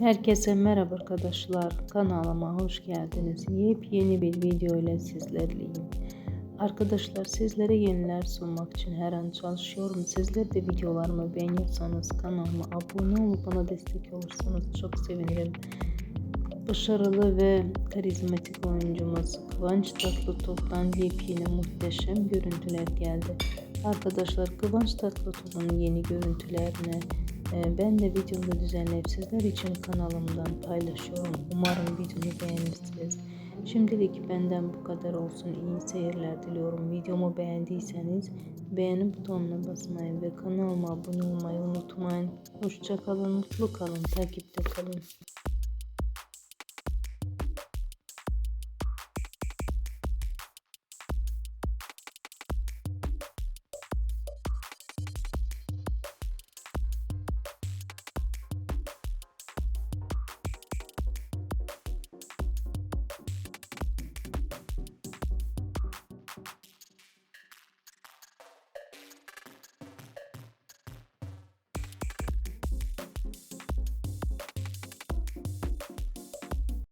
Herkese merhaba arkadaşlar. Kanalıma hoş geldiniz. Yepyeni bir video ile sizlerleyim. Arkadaşlar sizlere yeniler sunmak için her an çalışıyorum. Sizler de videolarımı beğeniyorsanız kanalıma abone olup bana destek olursanız çok sevinirim. Başarılı ve karizmatik oyuncumuz Kıvanç Tatlıtuğ'dan yepyeni muhteşem görüntüler geldi. Arkadaşlar Kıvanç Tatlıtuğ'un yeni görüntülerini e, ben de videomu düzenleyip sizler için kanalımdan paylaşıyorum. Umarım videomu beğenirsiniz. Şimdilik benden bu kadar olsun. İyi seyirler diliyorum. Videomu beğendiyseniz beğeni butonuna basmayı ve kanalıma abone olmayı unutmayın. Hoşça kalın, mutlu kalın, takipte kalın.